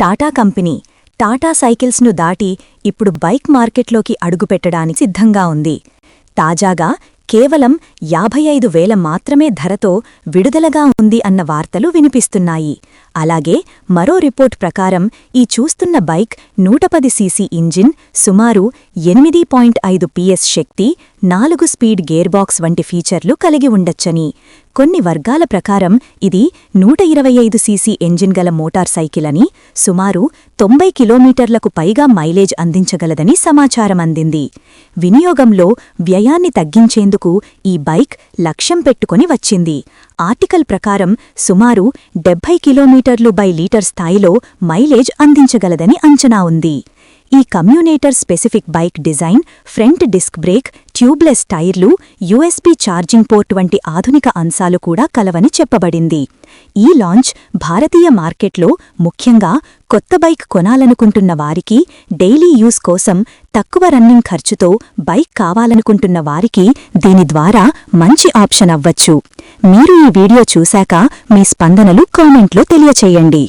Tata company Tata సైకిల్స్ను దాటి ఇప్పుడు bike మార్కెట్లోకి అడుగుపెట్టడానికి సిద్ధంగా ఉంది. తాజాగా కేవలం యాభై ఐదు వేల మాత్రమే ధరతో విడుదలగా ఉంది అన్న వార్తలు వినిపిస్తున్నాయి. అలాగే మరో రిపోర్ట్ ప్రకారం ఈ చూస్తున్న బైక్ నూట పది సీసీ ఇంజిన్ సుమారు ఎనిమిది పాయింట్ ఐదు పిఎస్ శక్తి నాలుగు స్పీడ్ గేర్బాక్స్ వంటి ఫీచర్లు కలిగి ఉండొచ్చని. కొన్ని వర్గాల ప్రకారం ఇది నూట ఇరవై ఐదు సీసీ ఎంజిన్ గల మోటార్ సైకిల్ అని సుమారు తొంభై కిలోమీటర్లకు పైగా మైలేజ్ అందించగలదని సమాచారం అందింది. వినియోగంలో వ్యయాన్ని తగ్గించేందుకు ఈ బైక్ లక్ష్యం పెట్టుకొని వచ్చింది. ఆర్టికల్ ప్రకారం సుమారు డెబ్బై కిలోమీటర్లు బై లీటర్ స్థాయిలో మైలేజ్ అందించగలదని అంచనా ఉంది. ఈ commuter specific bike design front disc brake tubeless టైర్లు యూఎస్బీ ఛార్జింగ్ పోర్ట్ వంటి ఆధునిక అంశాలు కూడా కలవని చెప్పబడింది. ఈ లాంచ్ భారతీయ మార్కెట్లో ముఖ్యంగా కొత్త బైక్ కొనాలనుకుంటున్న వారికి డైలీ యూస్ కోసం తక్కువ రన్నింగ్ ఖర్చుతో బైక్ కావాలనుకుంటున్న వారికి దీని ద్వారా మంచి ఆప్షన్ అవ్వచ్చు. మీరు ఈ వీడియో చూశాక మీ స్పందనలు కామెంట్లో తెలియచేయండి.